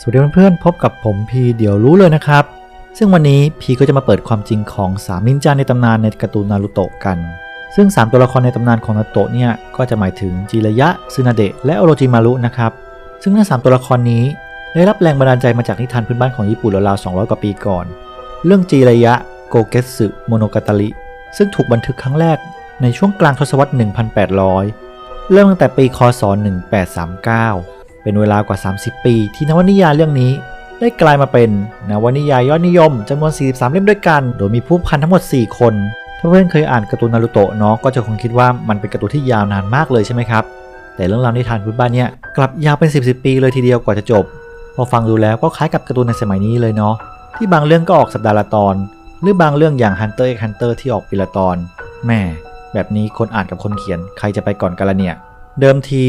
สวัสดีเพื่อนๆพบกับผมพีเดี๋ยวรู้เลยนะครับ ซึ่งวันนี้พีก็จะมาเปิดความจริงของ 3 นินจาในตำนานในการ์ตูนนารูโตะกัน ซึ่ง 3 ตัวละครในตำนานของนารูโตะเนี่ยก็จะหมายถึงจิระยะซึนาเดะและโอโรจิมารุนะครับ ซึ่งทั้งสามตัวละครนี้ได้รับแรงบันดาลใจมาจากนิทานพื้นบ้านของญี่ปุ่นราวๆ200 กว่าปีก่อน เรื่องจิระยะโกเกสึโมโนกาตาริซึ่งถูกบันทึกครั้งแรกในช่วงกลางทศวรรษ 1800 เริ่มตั้งแต่ปีคศ 1839 เป็นเวลากว่า 30 ปี ที่นวนิยายเรื่องนี้ ได้กลายมาเป็นนวนิยายยอดนิยมจำนวน 43 เล่มด้วยกัน โดยมีผู้พันทั้งหมด 4 คน ถ้าเพื่อนเคยอ่านการ์ตูนนารูโตะเนาะก็จะคงคิดว่ามันเป็นการ์ตูนที่ยาวนานมากเลยใช่ไหมครับแต่เรื่องราวนิทานพื้นบ้านเนี่ยกลับยาวเป็น 10 10ปีเลยทีเดียวกว่าจะจบ พอฟังดูแล้วก็คล้ายกับการ์ตูนในสมัยนี้เลยเนาะที่บางเรื่องก็ออกสัปดาห์ละตอน หรือบางเรื่องอย่าง Hunter x Hunter ที่ออกปีละตอนแม่แบบนี้คนอ่านกับคนเขียนใครจะไปก่อนกันละเนี่ย เดิมที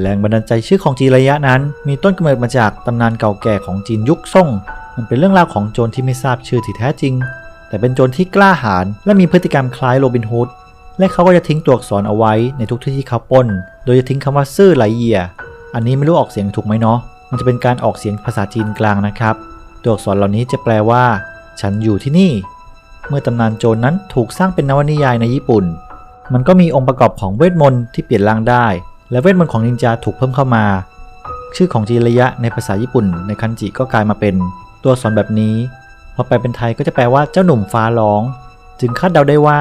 แรงบันดาลใจชื่อของจีระยะนั้น มีต้นกำเนิดมาจากตำนานเก่าแก่ของจีนยุคซ่ง มันเป็นเรื่องราวของโจรที่ไม่ทราบชื่อที่แท้จริง แต่เป็นโจรที่กล้าหาญและมีพฤติกรรมคล้ายโรบินฮูดและเขาก็จะทิ้งตัวอักษรเอาไว้ในทุกที่ที่เขาปล้น โดยจะทิ้งคำว่าซื่อไหลเยีย อันนี้ไม่รู้ออกเสียงถูกไหมเนาะ มันจะเป็นการออกเสียงภาษาจีนกลางนะครับ ตัวอักษรเหล่านี้จะแปลว่า ฉันอยู่ที่นี่ เมื่อตำนานโจรนั้นถูกสร้างเป็นนวนิยายในญี่ปุ่น มันก็มีองค์ประกอบของเวทมนต์ที่เปลี่ยนร่างได้ และเวทมนต์ของนินจาถูกเพิ่มเข้ามา ชื่อของจีระยะในภาษาญี่ปุ่นในคันจิก็กลายมาเป็นตัวอักษรแบบนี้ พอแปลเป็นไทยก็จะแปลว่าเจ้าหนุ่มฟ้าร้อง จึงคาดเดาได้ว่า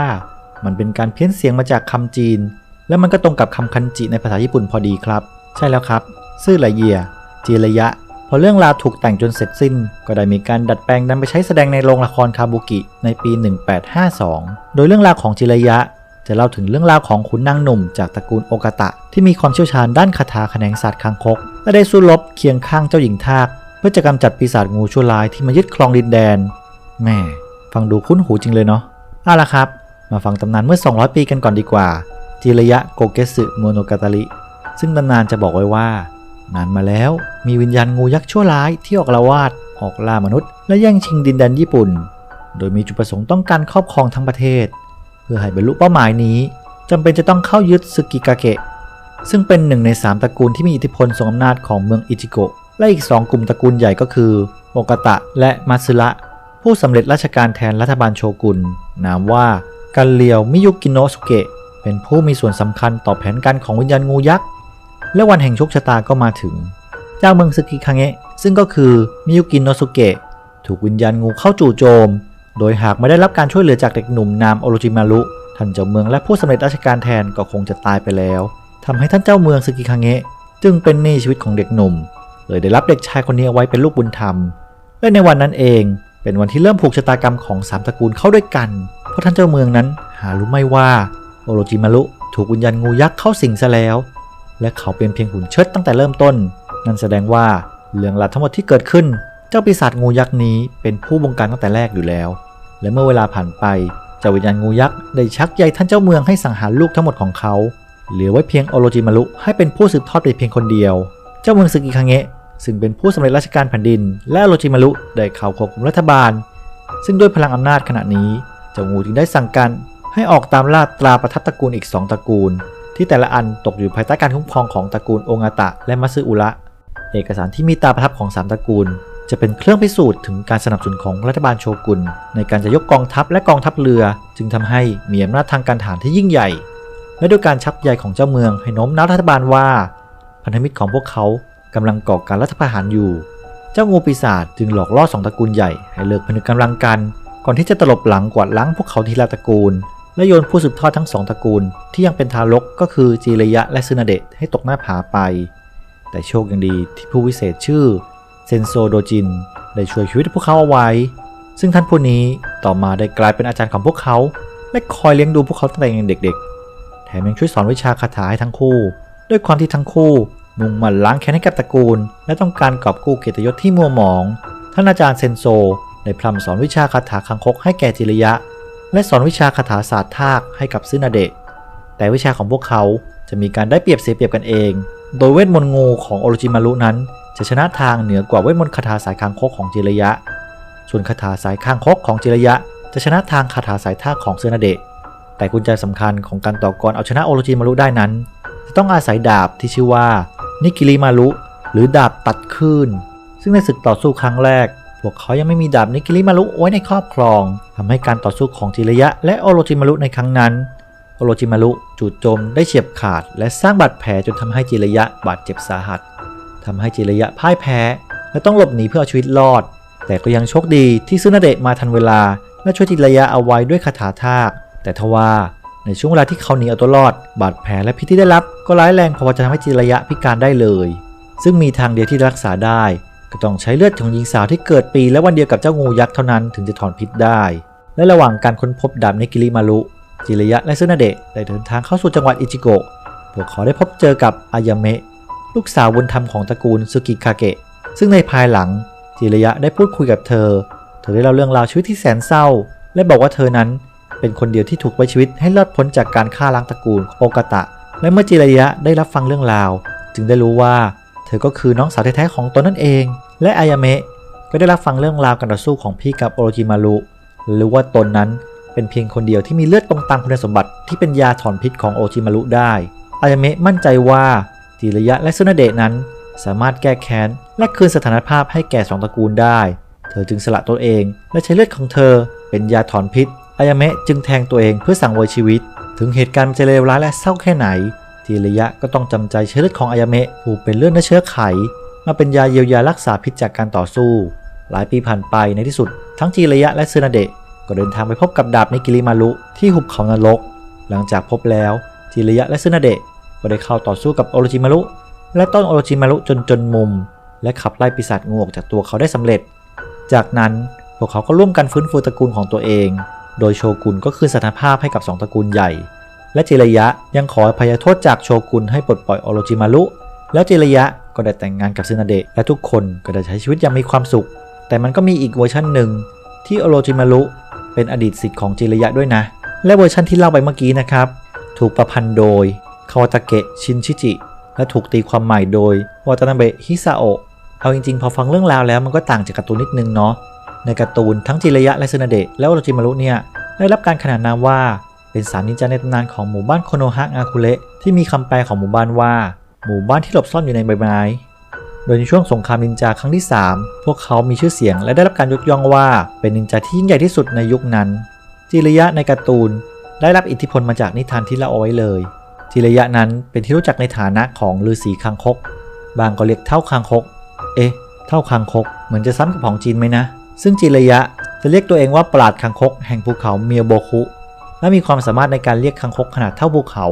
มันเป็นการเพี้ยนเสียงมาจากคำจีน และมันก็ตรงกับคำคันจิในภาษาญี่ปุ่นพอดีครับ ใช่แล้วครับ ซื่อไหลเยียจีระยะ พอเรื่องราวถูกแต่งจนเสร็จสิ้น ก็ได้มีการดัดแปลงนำไปใช้แสดงในโรงละครคาบุกิในปี 1852 โดยเรื่องราวของจิระยะ จะเล่าถึงเรื่องราวของขุนนางหนุ่มจากตระกูลโอกาตะ ที่มีความเชี่ยวชาญด้านคาถาแขนงศาสตร์คางคก และได้สู้รบเคียงข้างเจ้าหญิงทาก เพื่อจะกำจัดปีศาจงูชั่วร้ายที่มายึดครองดินแดนแม่ฟังดูคุ้นหูจริงเลยเนาะเอาละครับ มาฟังตำนานเมื่อ 200 ปีกันก่อนดีกว่า จิระยะโกเกสึโมโนกาตาริซึ่งตำนานจะบอกไว้ว่านานมาแล้วมีวิญญาณงูยักษ์ชั่วร้ายที่ออกละวาดออกล่ามนุษย์ และแย่งชิงดินแดนญี่ปุ่น โดยมีจุดประสงค์ต้องการครอบครองทั้งประเทศ พื่อให้บรรลุเป้าหมายนี้จำเป็นจะต้องเข้ายึดซึกิกาเกะ ซึ่งเป็นหนึ่งใน 3ตระกูลที่มีอิทธิพลทรงอำนาจของเมืองอิจิโกะและอีก 2 กลุ่มตระกูลใหญ่ก็คือโอกาตะและมัตสึระผู้สำเร็จราชการแทนรัฐบาลโชกุน นามว่ากันเลียวมิยุกิโนะสุเกะเป็นผู้มีส่วนสำคัญต่อแผนการของวิญญาณงูยักษ์ และวันแห่งโชคชะตาก็มาถึง เจ้าเมืองซึกิคังเงะซึ่งก็คือมิยุกิโนะสุเกะถูกวิญญาณงูเข้าจู่โจม โดยหากไม่ได้รับการช่วยเหลือจากเด็กหนุ่มนามโอโรจิมารุท่านเจ้าเมืองและผู้สำเร็จราชการแทนก็คงจะตายไปแล้วทำให้ท่านเจ้าเมืองซึกิคังเงะจึงเป็นหนี้ชีวิตของเด็กหนุ่ม เลยได้รับเด็กชายคนนี้เอาไว้เป็นลูกบุญธรรม และในวันนั้นเองเป็นวันที่เริ่มผูกชะตากรรมของสามตระกูลเข้าด้วยกัน เพราะท่านเจ้าเมืองนั้นหารู้ไม่ว่าโอโรจิมารุถูกวิญญาณงูยักษ์เข้าสิงซะแล้ว และเขาเป็นเพียงหุ่นเชิดตั้งแต่เริ่มต้น นั่นแสดงว่าเรื่องราวทั้งหมดที่เกิดขึ้น เจ้าปีศาจงูยักษ์นี้เป็นผู้บงการตั้งแต่แรกอยู่แล้ว และเมื่อเวลาผ่านไปเจ้าวิญญาณงูยักษ์ได้ชักใยท่านเจ้าเมืองให้สังหารลูกทั้งหมดของเขา เหลือไว้เพียงโอโรจิมารุให้เป็นผู้สืบทอดแต่เพียงคนเดียว เจ้าเมืองซึกิคังเงะซึ่งเป็นผู้สำเร็จราชการแผ่นดิน และโอโรจิมารุได้เข้าควบคุมรัฐบาล ซึ่งด้วยพลังอำนาจขณะนี้เจ้างูจึงได้สั่งการให้ออกตามล่าตราประทับตระกูลอีก2ตระกูล ที่แต่ละอันตกอยู่ภายใต้การคุ้มครองของตระกูลโองาตะ และมัตสึอุระเอกสารที่มีตราประทับของ3ตระกูล จะเป็นเครื่องพิสูจน์ถึงการสนับสนุนของรัฐบาลโชกุนในการจะยกกองทัพและกองทัพเรือ จึงทำให้มีอำนาจทางการทหารที่ยิ่งใหญ่ และด้วยการชักใยของเจ้าเมืองให้โน้มน้าวรัฐบาลว่า พันธมิตรของพวกเขากำลังก่อการรัฐประหารอยู่ เจ้างูปีศาจจึงหลอกล่อสองตระกูลใหญ่ให้เลิกผนึกกำลังกัน ก่อนที่จะตลบหลังกวาดล้างพวกเขาทีละตระกูล และโยนผู้สืบทอดทั้งสองตระกูล ที่ยังเป็นทารกก็คือจีระยะและซึนาเดะให้ตกหน้าผาไป แต่โชคยังดีที่ผู้วิเศษชื่อ เซนโซโดจินได้ช่วยชีวิตพวกเขาเอาไว้ ซึ่งท่านผู้นี้ต่อมาได้กลายเป็นอาจารย์ของพวกเขา และคอยเลี้ยงดูพวกเขาตั้งแต่ยังเด็กๆ แถมยังช่วยสอนวิชาคาถาให้ทั้งคู่ ด้วยความที่ทั้งคู่มุ่งมั่นล้างแค้นให้กับตระกูล และต้องการกอบกู้เกียรติยศที่มัวหมอง ท่านอาจารย์เซนโซได้พร่ำสอนวิชาคาถาคังคกให้แก่จิริยะ และสอนวิชาคาถาศาสตร์ทากให้กับซึนาเดะ แต่วิชาของพวกเขาจะมีการได้เปรียบเสียเปรียบกันเอง โดยเวทมนต์งูของโอโรจิมารุนั้น จะชนะทางเหนือกว่าเวทมนต์คาถาสายคางคกของจิริยะ ส่วนคาถาสายคางคกของจิริยะ จะชนะทางคาถาสายท่าของเซนาเดะ แต่กุญแจสำคัญของการต่อกรเอาชนะโอโรจิมารุได้นั้น จะต้องอาศัยดาบที่ชื่อว่านิกิริมารุหรือดาบตัดคลื่น ซึ่งในศึกต่อสู้ครั้งแรก พวกเขายังไม่มีดาบนิกิริมารุไว้ในครอบครองทำให้การต่อสู้ของจิระยะ และโอโรจิมารุในครั้งนั้น โอโรจิมารุจู่โจมได้เฉียบขาด และสร้างบาดแผลจนทำให้จิระยะบาดเจ็บสาหัส ทำให้จิระยะพ่ายแพ้ และต้องหลบหนีเพื่อเอาชีวิตรอด แต่ก็ยังโชคดีที่ซึนาเดะมาทันเวลา และช่วยจิระยะเอาไว้ด้วยคาถาทาก แต่ทว่าในช่วงเวลาที่เขาหนีเอาตัวรอด บาดแผลและพิษที่ได้รับ ก็ร้ายแรงพอจะทำให้จิระยะพิการได้เลย ซึ่งมีทางเดียวที่รักษาได้ ก็ต้องใช้เลือดของหญิงสาวที่เกิดปีและวันเดียวกับเจ้างูยักษ์เท่านั้นถึงจะถอนพิษได้ และระหว่างการค้นพบดาบเนกิริมารุจิระยะและซึนาเดะได้เดินทางเข้าสู่จังหวัดอิจิโกะพวกเขาได้พบเจอกับอายาเมะ ลูกสาวบุญธรรมของตระกูลซุกิคาเกะ ซึ่งในภายหลังจิระยะได้พูดคุยกับเธอ เธอได้เล่าเรื่องราวชีวิตที่แสนเศร้า และบอกว่าเธอนั้นเป็นคนเดียวที่ถูกไว้ชีวิตให้รอดพ้นจากการฆ่าล้างตระกูลโอกาตะ และเมื่อจิระยะได้รับฟังเรื่องราว จึงได้รู้ว่าเธอก็คือน้องสาวแท้ๆของตนนั่นเอง และอายาเมะก็ได้รับฟังเรื่องราวการต่อสู้ของพี่กับโอโรจิมารุหรือว่าตนนั้นเป็นเพียงคนเดียวที่มีเลือดตรงตามคุณสมบัติที่เป็นยาถอนพิษของโอโรจิมารุได้ อายาเมะมั่นใจว่า จิระยะและซุนาเดะนั้น สามารถแก้แค้นและคืนสถานภาพให้แก่สองตระกูลได้ เธอจึงสละตัวเองและใช้เลือดของเธอ เป็นยาถอนพิษ อายาเมะจึงแทงตัวเองเพื่อสั่งเวยชีวิต ถึงเหตุการณ์จะเลวร้ายและเศร้าแค่ไหนจิระยะก็ต้องจำใจใช้เลือดของอายาเมะผู้เป็นเลือดและเชื้อไข มาเป็นยาเยียวยารักษาพิษจากการต่อสู้ หลายปีผ่านไปในที่สุด ทั้งจิระยะและซึนาเดะก็เดินทางไปพบกับดาบนิกิริมารุที่หุบเขานรก หลังจากพบแล้วจิระยะและซึนาเดะ ก็ได้เข้าต่อสู้กับโอโรจิมารุและต้นโอโรจิมารุจนจนมุม และขับไล่ปีศาจงูออกจากตัวเขาได้สำเร็จ จากนั้นพวกเขาก็ร่วมกันฟื้นฟูตระกูลของตัวเอง โดยโชกุนก็คืนสถานภาพให้กับสองตระกูลใหญ่ และจิระยะยังขออภัยโทษจากโชกุนให้ปลดปล่อยโอโรจิมารุแล้วจิระยะก็ได้แต่งงานกับซึนาเดะและทุกคนก็ได้ใช้ชีวิตอย่างมีความสุข แต่มันก็มีอีกเวอร์ชันหนึ่งที่โอโรจิมารุเป็นอดีตสิทธิ์ของจิระยะด้วยนะ และเวอร์ชันที่เล่าไปเมื่อกี้นะครับ ถูกประพันธ์โดย คาวาตาเกะชินชิจิ และถูกตีความใหม่โดยวาตานาเบะฮิซาโอะเอาจริงๆ พอฟังเรื่องราวแล้วมันก็ต่างจากการ์ตูนนิดนึงเนาะในการ์ตูนทั้งจิระยะและซึนาเดะและโอโรจิมารุเนี่ยได้รับการขนานนามว่าเป็นสามนินจาในตำนานของหมู่บ้านโคโนฮะงาคุเระที่มีคำแปลของหมู่บ้านว่า หมู่บ้านที่หลบซ่อนอยู่ในใบไม้ โดยในช่วงสงครามนินจาครั้งที่ 3 พวกเขามีชื่อเสียงและได้รับการยกย่องว่าเป็นนินจาที่ยิ่งใหญ่ที่สุดในยุคนั้น จิระยะในการ์ตูนได้รับอิทธิพลมาจากนิทานที่เล่าเอาไว้เลย จิระยะนั้นเป็นที่รู้จักในฐานะของฤาษีคางคก บางก็เรียกเท่าคางคก เอ๊ะ เท่าคางคก เหมือนจะซ้ำกับของจีนไหมนะ ซึ่งจิระยะจะเรียกตัวเองว่าปราดคางคกแห่งภูเขาเมียโบคุ และมีความสามารถในการเรียกคางคกขนาดเท่าภูเขา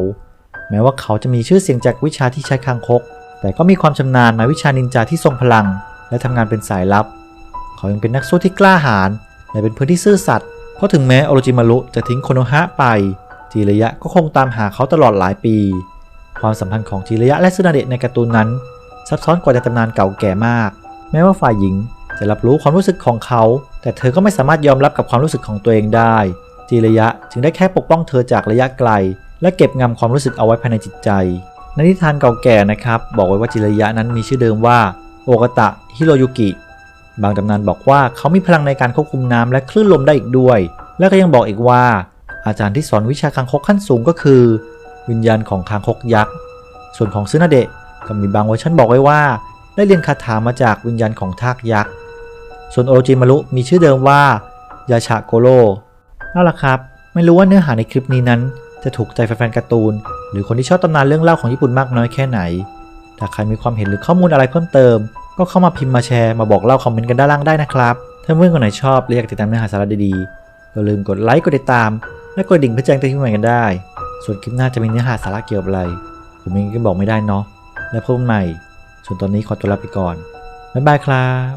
แม้ว่าเขาจะมีชื่อเสียงจากวิชาที่ใช้คางคก แต่ก็มีความชำนาญในวิชานินจาที่ทรงพลัง และทำงานเป็นสายลับ เขายังเป็นนักสู้ที่กล้าหาญและเป็นเพื่อนที่ซื่อสัตย์เพราะถึงแม้โอโรจิมารุจะทิ้งโคโนฮะไป จิระยะก็คงตามหาเขาตลอดหลายปี ความสัมพันธ์ของจิระยะและซึนาเดะในการ์ตูนนั้น ซับซ้อนกว่าในตำนานเก่าแก่มาก แม้ว่าฝ่ายหญิงจะรับรู้ความรู้สึกของเขา แต่เธอก็ไม่สามารถยอมรับกับความรู้สึกของตัวเองได้จิระยะจึงได้แค่ปกป้องเธอจากระยะไกล และเก็บงำความรู้สึกเอาไว้ภายในจิตใจในนิทานเก่าแก่นะครับ บอกไว้ว่าจิระยะนั้นมีชื่อเดิมว่าโอกตะฮิโรยุกิ บางตำนานบอกว่าเขามีพลังในการควบคุมน้ำและคลื่นลมได้อีกด้วย และก็ยังบอกอีกว่า อาจารย์ที่สอนวิชาคางคกขั้นสูงก็คือ วิญญาณของคางคกยักษ์ ส่วนของซึนาเดะก็มีบางเวอร์ชันบอกไว้ว่า ได้เรียนคาถามาจากวิญญาณของทากยักษ์ ส่วนโอจิมารุมีชื่อเดิมว่ายาชาโกโรเอาล่ะครับ ไม่รู้ว่าเนื้อหาในคลิปนี้นั้น จะถูกใจแฟนๆการ์ตูน หรือคนที่ชอบตำนานเรื่องเล่าของญี่ปุ่นมากน้อยแค่ไหน ถ้าใครมีความเห็นหรือข้อมูลอะไรเพิ่มเติม ก็เข้ามาพิมพ์มาแชร์มาบอกเล่าคอมเมนต์กันด้านล่างได้นะครับ ถ้าเพื่อนคนไหนชอบและอยกติดตามเนื้อหาสาระดีๆอย่าลืมกดไลค์กดติดตาม และกดดิ่งเพื่อแจ้งเตือนคลิปใหม่กันได้ ส่วนคลิปหน้าจะมีเนื้อหาสาระเกี่ยวกับอะไร ผมเองก็บอกไม่ได้เนาะ และพบกันใหม่ ส่วนตอนนี้ขอตัวลาไปก่อน บ๊ายบายครับ